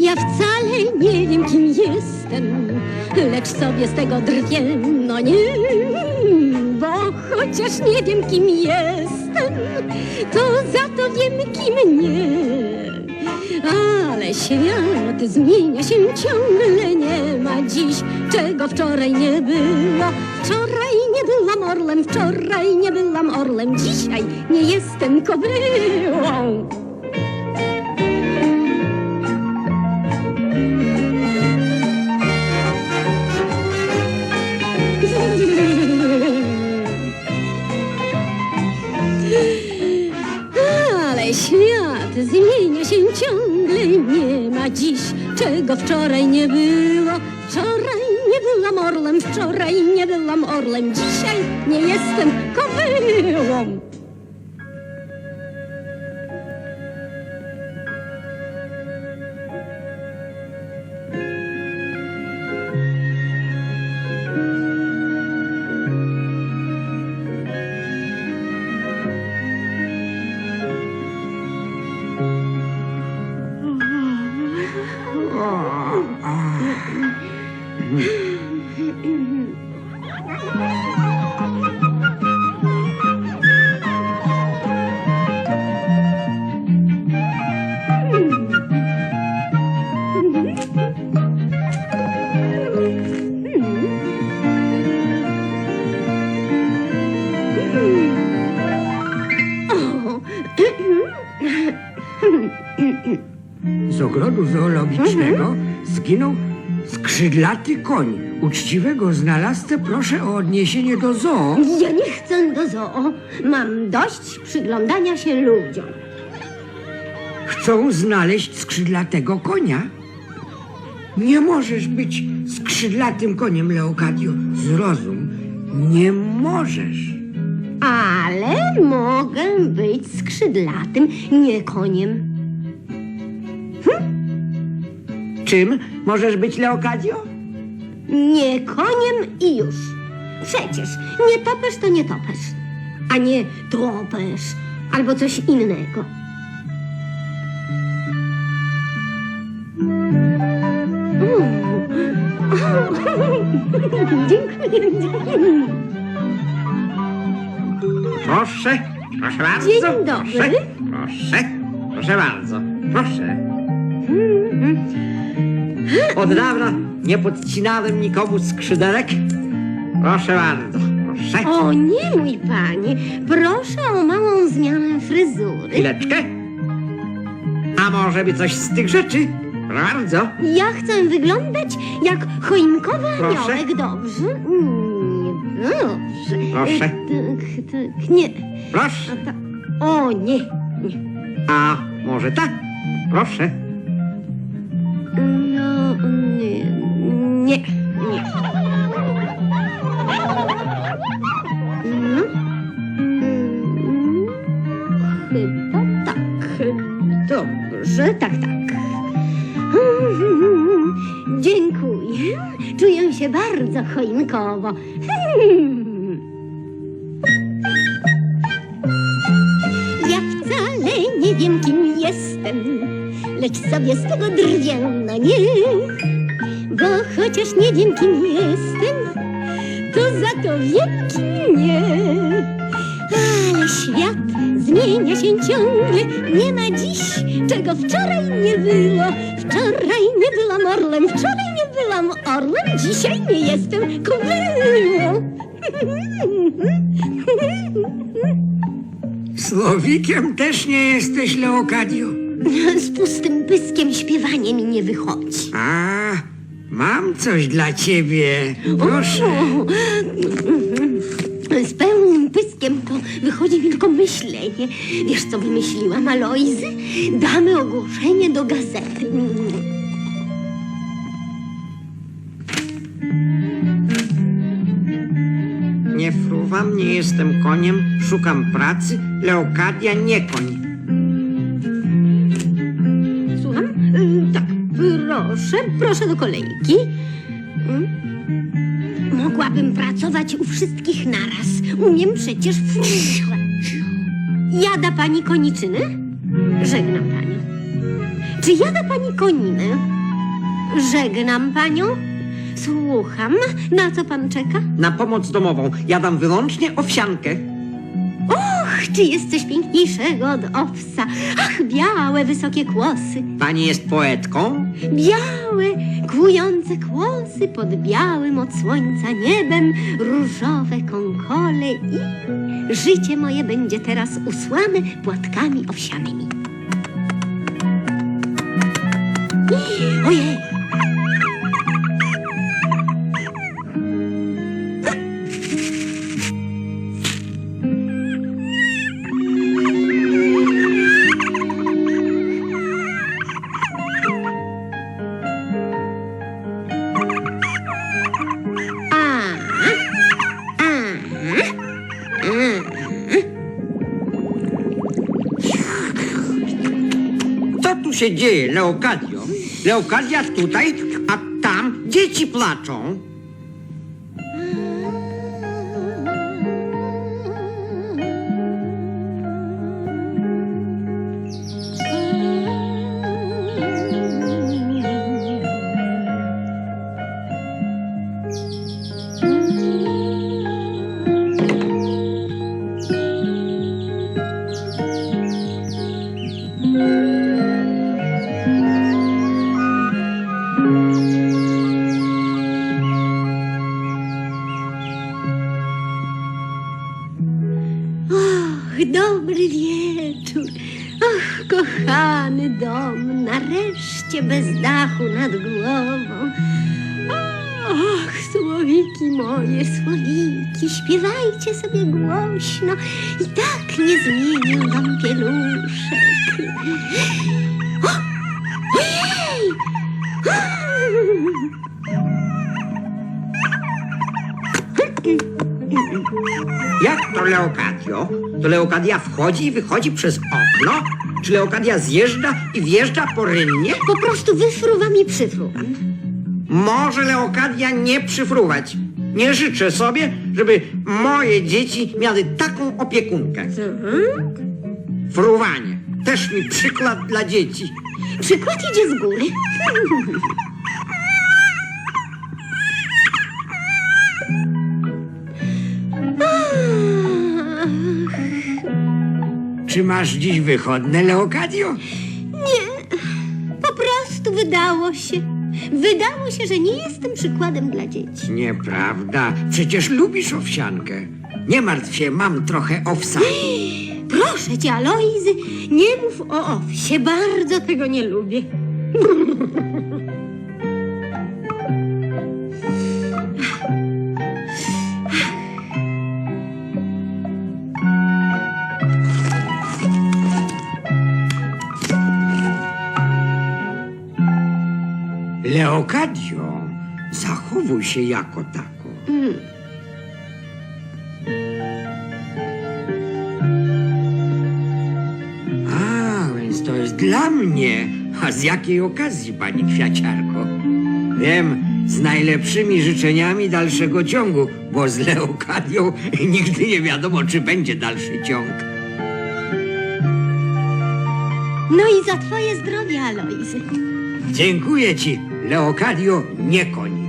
Ja wcale nie wiem, kim jestem, lecz sobie z tego drwię, no nie, bo chociaż nie wiem, kim jestem, to za to wiem, kim nie. Ale świat zmienia się ciągle, nie ma dziś, czego wczoraj nie było. Wczoraj nie byłam orlem, wczoraj nie byłam orlem, dzisiaj nie jestem kobyłą. Ale świat zmienia się ciągle, dziś, czego wczoraj nie było. Wczoraj nie byłam orlem, wczoraj nie byłam orlem, dzisiaj nie jestem kobyłą. Ogrodu zoologicznego zginął skrzydlaty koń. Uczciwego znalazcę proszę o odniesienie do zoo. Ja nie chcę do zoo, mam dość przyglądania się ludziom. Chcą znaleźć skrzydlatego konia. Nie możesz być skrzydlatym koniem, Leokadio. Zrozum, nie możesz. Ale mogę być skrzydlatym, nie koniem. Czym możesz być, Leokadio? Nie koniem i już. Przecież nie topesz to nie topesz, a nie topesz albo coś innego. Mm. Dziękuję. Proszę, proszę bardzo. Dzień dobry. Proszę, proszę, proszę bardzo, proszę. Od dawna nie podcinałem nikomu skrzydelek. Proszę bardzo, proszę. O nie, mój panie, proszę o małą zmianę fryzury. Chwileczkę. A może by coś z tych rzeczy? Bardzo. Ja chcę wyglądać jak choinkowy Proszę. aniołek, dobrze? Nie, dobrze. Proszę. E, Tak, tak, nie. Proszę. Ta... O, nie, nie. A może tak? Proszę. Dobrze, tak, tak. Dziękuję. Czuję się bardzo choinkowo. Ja wcale nie wiem, kim jestem, lecz sobie z tego drwię, no nie. Bo chociaż nie wiem, kim jestem, to za to wiem, kim nie. Ale świat zmienia się ciągle, nie ma dziś, czego wczoraj nie było. Wczoraj nie byłam orlem, wczoraj nie byłam orlem, dzisiaj nie jestem kobyłą. Słowikiem też nie jesteś, Leokadio. Z pustym pyskiem śpiewanie mi nie wychodzi. A, mam coś dla ciebie. Proszę. O, pyskiem to wychodzi tylko myślenie. Wiesz, co wymyśliłam, Alojzy? Damy ogłoszenie do gazety. Nie fruwam, nie jestem koniem, szukam pracy. Leokadia nie koń. Słucham? Y, Tak, proszę. proszę, proszę do kolejki. Mm. Mogłabym pracować u wszystkich naraz. Umiem przecież. Jada pani koniczynę? Żegnam panią. Czy jada pani koninę? Żegnam panią. Słucham. Na co pan czeka? Na pomoc domową jadam wyłącznie owsiankę. Czy jest coś piękniejszego od owsa? Ach, białe, wysokie kłosy. Pani jest poetką? Białe, kłujące kłosy pod białym od słońca niebem, różowe konkole i życie moje będzie teraz usłane płatkami owsianymi. Ojej! Się dzieje, Leokadio? Leokadia tutaj, a tam dzieci placzą. Och, dobry wieczór. Och, kochany dom, nareszcie bez dachu nad głową. Och, słowiki moje, słowiki, śpiewajcie sobie głośno i tak nie zmienił wam pieluszek. Jak to Leokadio? To Leokadia wchodzi i wychodzi przez okno? Czy Leokadia zjeżdża i wjeżdża po rynnie? Po prostu wyfruwam i przyfruwam. Może Leokadia nie przyfruwać. Nie życzę sobie, żeby moje dzieci miały taką opiekunkę. Fruwanie. Też mi przykład dla dzieci. Przykład idzie z góry. Czy masz dziś wychodne, Leokadio? Nie, po prostu wydało się. Wydało się, że nie jestem przykładem dla dzieci. Nieprawda. Przecież lubisz owsiankę. Nie martw się, mam trochę owsa. Proszę cię, Alojzy, nie mów o owsie. Bardzo tego nie lubię. Leokadio, zachowuj się jako tako. A, więc to jest dla mnie. A z jakiej okazji, pani kwiaciarko? Wiem, z najlepszymi życzeniami dalszego ciągu, bo z Leokadią nigdy nie wiadomo, czy będzie dalszy ciąg. No i za twoje zdrowie, Alojzy. Dziękuję ci, Leokadio, nie koń.